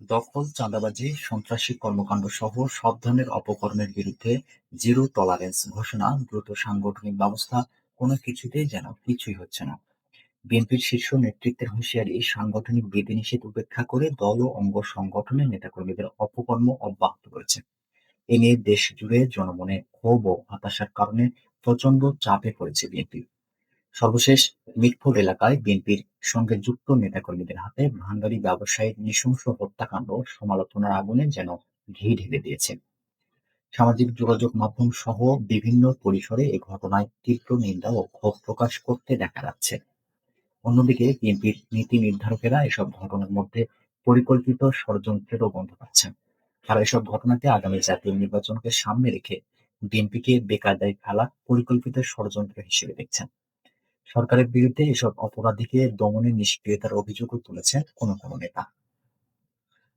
দখল, চাঁদাবাজি, সন্ত্রাসী কর্মকাণ্ড সহ সব ধরনের অপকর্মের বিরুদ্ধে জিরো টলারেন্স ঘোষণা, দ্রুত সাংগঠনিক ব্যবস্থা কোনো কিছুতেই যেন কিছুই হচ্ছে না। বিএনপির শীর্ষ নেতৃত্বের হুঁশিয়ারি, সাংগঠনিক বিধিনিষেধ উপেক্ষা করে দল ও অঙ্গ সংগঠনের নেতাকর্মীদের অপকর্ম অব্যাহত রয়েছে। এ নিয়ে দেশ জুড়ে জনমনে ক্ষোভ ও হতাশার কারণে প্রচণ্ড চাপে পড়েছে বিএনপি। সর্বশেষ মিটফোর্ড এলাকায় বিএনপির সঙ্গে যুক্ত নেতাকর্মীদের হাতে ভাঙাড়ি ব্যবসায়ীর নৃশংস হত্যাকাণ্ড সমালোচনার আগুনে যেন ঘি ঢেলে দিয়েছে। সামাজিক যোগাযোগ মাধ্যম সহ বিভিন্ন পরিসরে এ ঘটনায় তীব্র নিন্দা ও ক্ষোভ প্রকাশ করতে দেখা যাচ্ছে। অন্যদিকে বিএনপির নীতি নির্ধারকেরা এসব ঘটনার মধ্যে পরিকল্পিত ষড়যন্ত্রেরও গন্ধ পাচ্ছেন। তারা এসব ঘটনাকে আগামী জাতীয় নির্বাচনকে সামনে রেখে বিএনপিকে বেকায়দায় ফেলা পরিকল্পিত ষড়যন্ত্র হিসেবে দেখছেন। সরকারের বিরুদ্ধে এসব অপরাধীকে দমনে নিষ্ক্রিয়তার অভিযোগও তুলেছেন কোনো কোনো নেতা।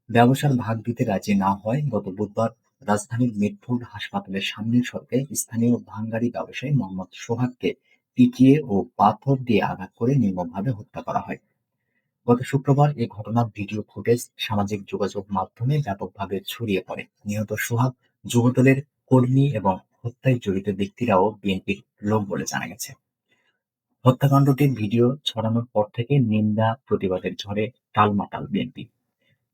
ব্যবসার ভাগ দিতে রাজি না হয় গত বুধবার রাজধানীর মিটফোর্ড হাসপাতালের সামনের সড়কে স্থানীয় ভাঙাড়ি ব্যবসায়ী মোহাম্মদ সোহাগকে পিটিয়ে ও পাথর দিয়ে আঘাত করে নির্মমভাবে হত্যা করা হয়। গত শুক্রবার এ ঘটনার ভিডিও ফুটেজ সামাজিক যোগাযোগ মাধ্যমে ব্যাপকভাবে ছড়িয়ে পড়ে। নিহত সোহাগ যুবদলের কর্মী এবং হত্যায় জড়িত ব্যক্তিরাও বিএনপির লোক বলে জানা গেছে। হত্যাকাণ্ডটির ভিডিও ছড়ানোর পর থেকে নিন্দা, প্রতিবাদের ঝড়ে টালমাটাল বিএনপি।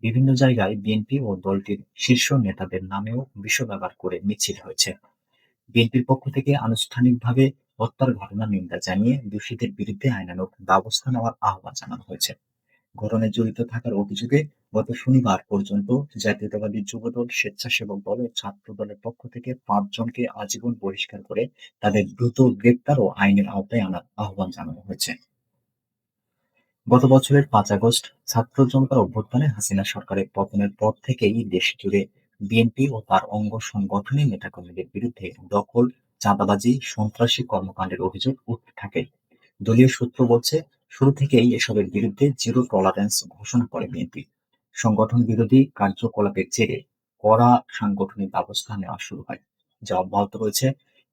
বিভিন্ন জায়গায় বিএনপি ও দলটির শীর্ষ নেতাদের নামেও বিষব্যবহার করে মিছিল হয়েছে। বিএনপির পক্ষ থেকে আনুষ্ঠানিকভাবে হত্যার ঘটনার নিন্দা জানিয়ে দোষীদের বিরুদ্ধে আইনানুগ ব্যবস্থা নেওয়ার আহ্বান জানানো হয়েছে। ঘটনায় জড়িত থাকার অভিযোগে গত শনিবার পর্যন্ত জাতীয়তাবাদী যুবদল, স্বেচ্ছাসেবক দল ও ছাত্র দলের পক্ষ থেকে পাঁচজনকে আজীবন বহিষ্কার করে তাদের দ্রুত গ্রেপ্তার ও আইনের আওতায় আনার আহ্বান জানানো হয়েছে। গত বছরের পাঁচ আগস্ট ছাত্র জনতার অভ্যুত্থানে হাসিনা সরকারের পতনের পর থেকেই দেশ জুড়ে বিএনপি ও তার অঙ্গ সংগঠনের নেতাকর্মীদের বিরুদ্ধে দখল, চাঁদাবাজি, সন্ত্রাসী কর্মকাণ্ডের অভিযোগ উঠতে থাকে। দলীয় সূত্র বলছে, শুরু থেকেই এসবের বিরুদ্ধে জিরো টলারেন্স ঘোষণা করে বিএনপি। সংগঠন বিরোধী কার্যকলাপের জেরে কড়া সাংগঠনিক ব্যবস্থা নেওয়া শুরু হয়, যা অব্যাহত রয়েছে।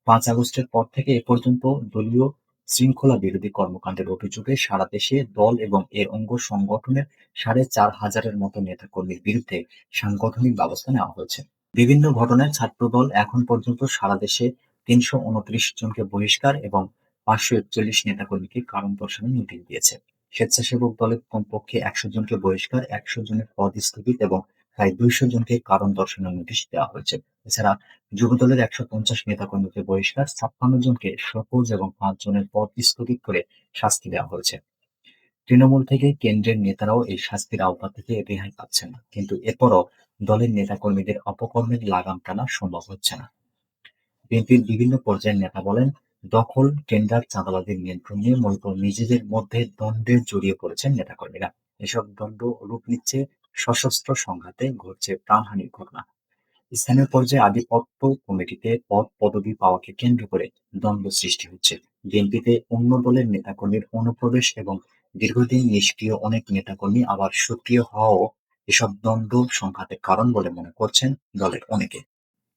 পাঁচ আগস্টের পর থেকে এ পর্যন্ত দলীয় শৃঙ্খলা বিরোধী কর্মকাণ্ডের অভিযোগে সারা দেশে দল এবং এর অঙ্গ সংগঠনের সাড়ে চার হাজারের মতো নেতাকর্মীর বিরুদ্ধে সাংগঠনিক ব্যবস্থা নেওয়া হয়েছে। বিভিন্ন ঘটনায় ছাত্রদল এখন পর্যন্ত সারা দেশে তিনশো উনত্রিশ জনকে বহিষ্কার এবং পাঁচশো একচল্লিশ নেতাকর্মীকে কারণ দর্শানোর নোটিশ দিয়েছে। স্বেচ্ছাসেবক দলের কমপক্ষে একশো জনকে বহিষ্কার, একশো জনের পদ স্থগিত এবং প্রায় দুইশো জনকে কারণ দর্শানোর নোটিশ দেওয়া হয়েছে। এছাড়া যুব দলের একশো পঞ্চাশ নেতাকর্মীকে বহিষ্কার, ছাপ্পান্ন জনকে সবুজ এবং পাঁচ জনের পদ স্থগিত করে শাস্তি দেওয়া হয়েছে। তৃণমূল থেকে কেন্দ্রের নেতারাও এই শাস্তির আওতা থেকে রেহাই পাচ্ছেন না, কিন্তু এরপরও দলের নেতাকর্মীদের অপকর্মের লাগাম টানা সম্ভব হচ্ছে না। বিএনপির বিভিন্ন পর্যায়ের নেতা বলেন, দখল, টেন্ডার, চাঁদাবাজির নিয়ন্ত্রণ নিয়ে মূলত নিজেদের মধ্যে দ্বন্দ্বে জড়িয়ে পড়েছেন নেতাকর্মীরা। এসব দ্বন্দ্ব রূপ নিচ্ছে সশস্ত্র সংঘাতে, ঘটছে প্রাণহানির ঘটনা। স্থানীয় পর্যায়ে আধিপত্য কমিটিতে পদ পদবি পাওয়াকে কেন্দ্র করে দ্বন্দ্ব সৃষ্টি হচ্ছে। বিএনপিতে অন্য দলের নেতাকর্মীর অনুপ্রবেশ এবং দীর্ঘদিন নিষ্ক্রিয় অনেক নেতাকর্মী আবার সক্রিয় হওয়াও এসব দ্বন্দ্ব সংঘাতের কারণ বলে মনে করছেন দলের অনেকে।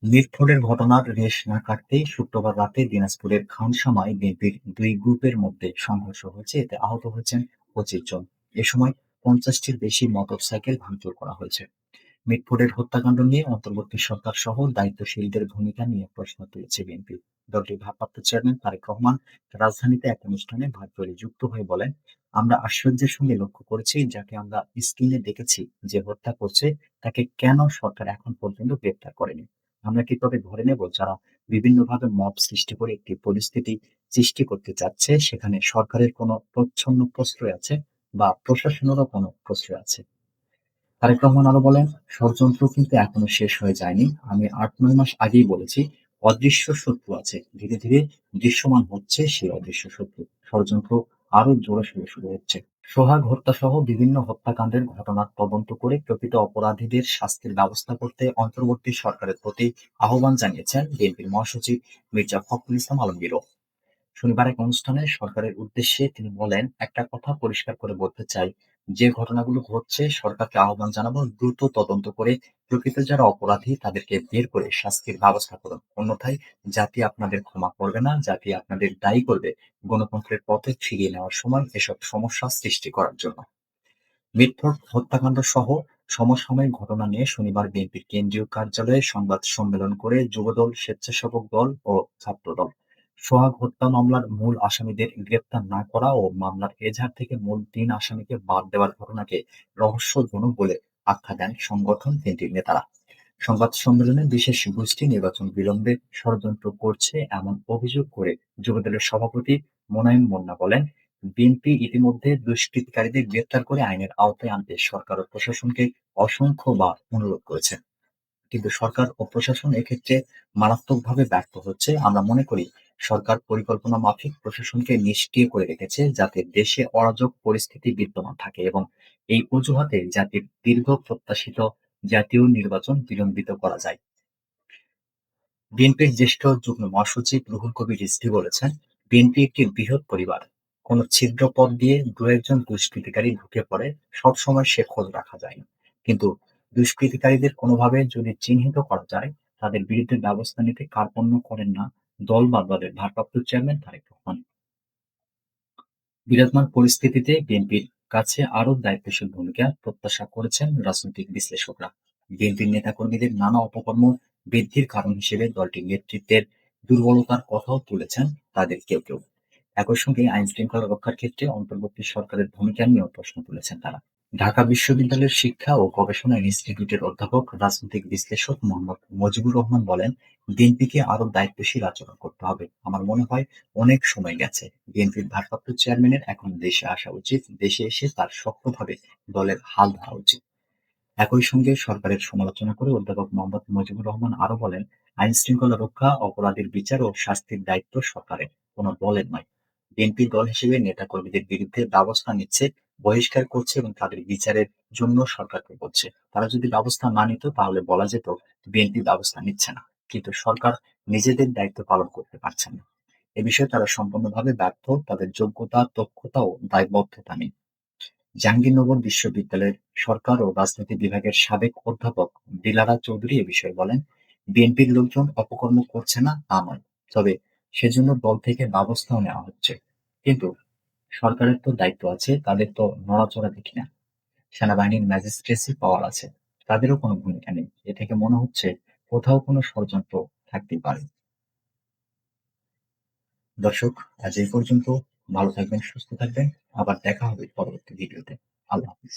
মিটফোর্ডের ঘটনার রেশ না কাটতেই শুক্রবার রাতে দিনাজপুরের খানসামায় বিএনপির দুই গ্রুপের মধ্যে সংঘর্ষ হয়েছে, এতে আহত হয়েছেন পঁচিশ জন। এ সময় পঞ্চাশটির বেশি মোটরসাইকেল ভাঙচুর করা হয়েছে। মিটফোর্ডের হত্যাকাণ্ড নিয়ে অন্তর্বর্তী সরকার সহ দায়িত্বশীলদের ভূমিকা নিয়ে প্রশ্ন তুলেছে বিএনপি। দলটির ভারপ্রাপ্ত চেয়ারম্যান তারেক রহমান রাজধানীতে এক অনুষ্ঠানে ভার্চুয়ালি যুক্ত হয়ে বলেন, আমরা আশ্চর্যের সঙ্গে লক্ষ্য করেছি, যাকে আমরা স্ক্রিনে দেখেছি যে হত্যা করছে, তাকে কেন সরকার এখন পর্যন্ত গ্রেপ্তার করেনি। আমরা কি তবে ধরে নেব যারা বিভিন্নভাবে মব সৃষ্টি করে একটি পরিস্থিতি সৃষ্টি করতে চাচ্ছে সেখানে সরকারের কোনো প্রচ্ছন্ন প্রশ্রয় আছে বা প্রশাসনেরও কোনো প্রশ্রয় আছে? তারেক রহমান আরও বলেন, ষড়যন্ত্র কিন্তু এখনও শেষ হয়ে যায়নি। আমি আট নয় মাস আগেই বলেছি, অদৃশ্য শত্রু আছে। ধীরে ধীরে দৃশ্যমান হচ্ছে সেই অদৃশ্য শত্রু। ষড়যন্ত্র আরও জোরে শুরু হচ্ছে। সোহাগ হত্যাসহ বিভিন্ন হত্যাকাণ্ডের ঘটনার তদন্ত করে প্রকৃত অপরাধীদের শাস্তির ব্যবস্থা করতে অন্তর্বর্তী সরকারের প্রতি আহ্বান জানিয়েছেন বিএনপির মহাসচিব মির্জা ফখরুল ইসলাম আলমগীরও। শনিবার এক অনুষ্ঠানে সরকারের উদ্দেশ্যে তিনি বলেন, একটা কথা পরিষ্কার করে বলতে চাই, যে ঘটনাগুলো ঘটছে সরকারকে আহ্বান জানাব দ্রুত তদন্ত করে প্রকৃত যারা অপরাধী তাদেরকে বের করে শাস্তির ব্যবস্থা করুন। অন্যথায় জাতি আপনাদের ক্ষমা করবে না, জাতি আপনাদের দায়ী করবে গণতন্ত্রের পথে ফিরিয়ে নেওয়ার সময় এসব সমস্যা সৃষ্টি করার জন্য। মিটফোর্ড হত্যাকাণ্ড সহ সমসাময়িক ঘটনা নিয়ে শনিবার বিএনপির কেন্দ্রীয় কার্যালয়ে সংবাদ সম্মেলন করে যুবদল, স্বেচ্ছাসেবক দল ও ছাত্রদল সোহাগ হত্যা মামলার মূল আসামিদের গ্রেপ্তার না করা ও মামলার এজাহার থেকে মূল তিন আসামিকে বাদ দেওয়ার ঘটনাকে রহস্যজনক বলে আখ্যা দেন সংগঠন তিনটির নেতারা। সংবাদ সম্মেলনে বিশেষ গোষ্ঠী নির্বাচন বিলম্বে ষড়যন্ত্র করছে এমন অভিযোগ করে যুবদলের সভাপতি মোনায়েম মোন্না বলেন, বিএনপি ইতিমধ্যে দুষ্কৃতিকারীদের গ্রেপ্তার করে আইনের আওতায় আনতে সরকার ও প্রশাসনকে অসংখ্যবার অনুরোধ করেছে। কিন্তু সরকার ও প্রশাসন এক্ষেত্রে মারাত্মকভাবে ব্যর্থ হচ্ছে আমরা মনে করি সরকার পরিকল্পনা মাফিক প্রশাসনকে নিষ্ক্রিয় করে রেখেছে যাতে দেশে অরাজক পরিস্থিতি বিদ্যমান থাকে এবং এই অজুহাতে জাতির দীর্ঘ প্রত্যাশিত জাতীয় নির্বাচন বিলম্বিত করা যায়। বিএনপির জ্যেষ্ঠ যুগ্ম মহাসচিব রুহুল কবির রিজভী বলেছেন, বিএনপি একটি বৃহৎ পরিবার। কোনো ছিদ্র পথ দিয়ে দু একজন দুষ্কৃতিকারী ঢুকে পড়ে সবসময় সে খোঁজ রাখা যায়। কিন্তু দুষ্কৃতিকারীদের কোনোভাবে যদি চিহ্নিত করা যায়, তাদের বিরুদ্ধে ব্যবস্থা নিতে কার্পণ্য করেন না দল বা দলের ভারপ্রাপ্ত চেয়ারম্যান তারেক রহমান। বিরাজমান পরিস্থিতিতে বিএনপির কাছে আরও দায়িত্বশীল ভূমিকা প্রত্যাশা করেছেন রাজনৈতিক বিশ্লেষকরা। বিএনপির নেতাকর্মীদের নানা অপকর্ম বৃদ্ধির কারণ হিসেবে দলটির নেতৃত্বের দুর্বলতার কথাও তুলেছেন তাদের কেউ কেউ। একই সঙ্গে আইন শৃঙ্খলা রক্ষার ক্ষেত্রে অন্তর্বর্তী সরকারের ভূমিকা নিয়েও প্রশ্ন তুলেছেন তারা। ঢাকা বিশ্ববিদ্যালয়ের শিক্ষা ও গবেষণা ইনস্টিটিউটের অধ্যাপক, রাজনৈতিক বিশ্লেষক মোহাম্মদ মজিবুর রহমান বলেন, বিএনপিকে আরও দায়িত্বশীল আচরণ করতে হবে। আমার মনে হয় অনেক সময় গেছে। বিএনপির ভারপ্রাপ্ত চেয়ারম্যানের এখন দেশে আসা উচিত। দেশে এসে তার শক্তভাবে দলের হাল ধরা উচিত। একই সঙ্গে সরকারের সমালোচনা করে অধ্যাপক মোহাম্মদ মুজিবুর রহমান আরও বলেন আইন শৃঙ্খলা রক্ষা, অপরাধীর বিচার ও শাস্তির দায়িত্ব সরকারের, কোনো দলের নয়। বিএনপি দল হিসেবে নেতা কর্মীদের বিরুদ্ধে ব্যবস্থা নিচ্ছে বহিষ্কার করছে এবং তাদের বিচারের জন্য সরকারকে বলছে তারা যদি ব্যবস্থা না নিত, তাহলে বলা যেত বিএনপি ব্যবস্থা নিচ্ছে না। কিন্তু সরকার নিজেদের দায়িত্ব পালন করতে পারছে না। এ বিষয়ে তারা সম্পূর্ণভাবে ব্যর্থ। তাদের যোগ্যতা, দক্ষতা ও দায়বদ্ধতা নেই। জাহাঙ্গীরনগর বিশ্ববিদ্যালয়ের সরকার ও রাজনীতি বিভাগের সাবেক অধ্যাপক দিলারা চৌধুরী এ বিষয়ে বলেন বিএনপির লোকজন অপকর্ম করছে না, তা নয়। তবে সেজন্য দল থেকে ব্যবস্থাও নেওয়া হচ্ছে। কিন্তু সরকারের তো দায়িত্ব আছে, তাদের তো নড়াচড়া দেখি না। সেনাবাহিনীর ম্যাজিস্ট্রেসি পাওয়ার আছে, তাদেরও কোনো ভূমিকা নেই। এ থেকে মনে হচ্ছে কোথাও কোনো ষড়যন্ত্র থাকতেই পারে। দর্শক, আজ এই পর্যন্ত। ভালো থাকবেন, সুস্থ থাকবেন। আবার দেখা হবে পরবর্তী ভিডিওতে। আল্লাহ হাফিজ।